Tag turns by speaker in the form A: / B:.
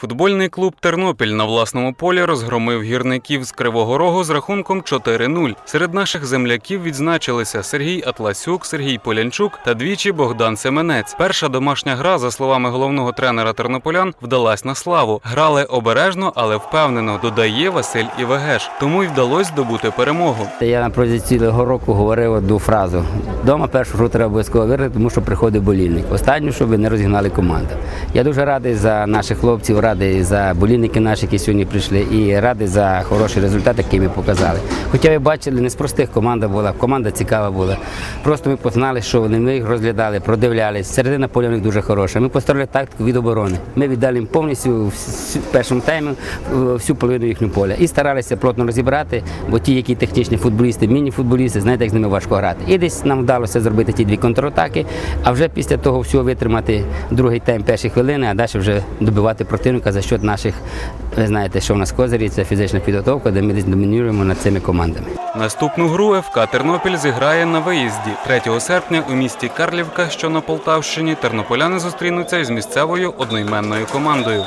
A: Футбольний клуб Тернопіль на власному полі розгромив гірників з Кривого Рогу з рахунком 4-0. Серед наших земляків відзначилися Сергій Атласюк, Сергій Полянчук та двічі Богдан Семенець. Перша домашня гра, за словами головного тренера тернополян, вдалась на славу. Грали обережно, але впевнено, додає Василь Івегеш. Тому й вдалося здобути перемогу.
B: Я на протязі цілого року говорив одну фразу: дома першу гру треба обов'язково виграти, тому що приходить болільник. Останню, щоб не розігнали команду. Я дуже радий за наших хлопців, радий за болільники наші, які сьогодні прийшли, і радий за хороший результат, який ми показали. Хоча ви бачили, не з простих команда була, команда цікава була. Просто ми познали, що вони ми їх розглядали, продивлялись. Середина поля в них дуже хороша. Ми построїли тактику від оборони. Ми віддали їм повністю в першому таймі всю половину їхнього поля і старалися плотно розібрати, бо ті, які технічні футболісти, міні-футболісти, знаєте, як з ними важко грати. І десь нам вдалося зробити ті дві контратаки, а вже після того всього витримати другий тайм, перші хвилини, а далі вже добивати противника за счет наших, ви знаєте, що в нас козирі, це фізична підготовка, де ми домінуємо над цими командами.
A: Наступну гру ФК Тернопіль зіграє на виїзді 3 серпня у місті Карлівка, що на Полтавщині. Тернополяни зустрінуться із місцевою одноіменною командою.